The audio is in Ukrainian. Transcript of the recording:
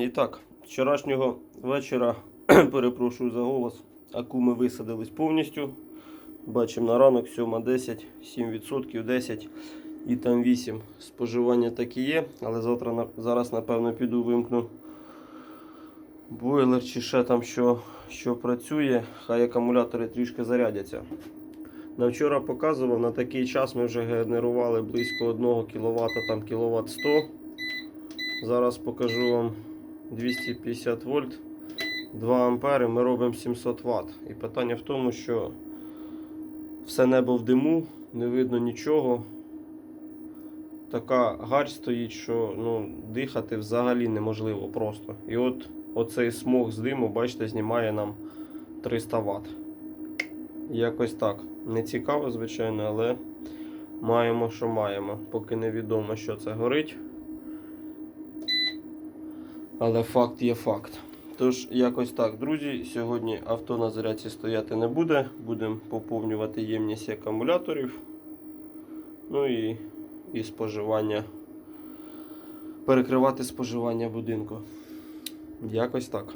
І так, вчорашнього вечора, перепрошую за голос, аку ми висадились повністю. Бачимо на ранок 7.10, 7%, 10 і там 8. Споживання так і є, але завтра зараз, напевно, піду вимкну бойлер чи ще там що, що працює, хай акумулятори трішки зарядяться. На вчора показував, на такий час ми вже генерували близько 1 кВт, там кВт 100. Зараз покажу вам 250 вольт, 2 ампери, ми робимо 700 Вт. І питання в тому, що все небо в диму, не видно нічого. Така гарь стоїть, що ну, дихати взагалі неможливо просто. І от оцей смог з диму, бачите, знімає нам 300 Вт. Якось так. Не цікаво, звичайно, але маємо, що маємо. Поки невідомо, що це горить. Але факт є факт. Тож, якось так, друзі. Сьогодні авто на зарядці стояти не буде. Будемо поповнювати ємність акумуляторів. Ну і, і споживання. Перекривати споживання будинку. Якось так.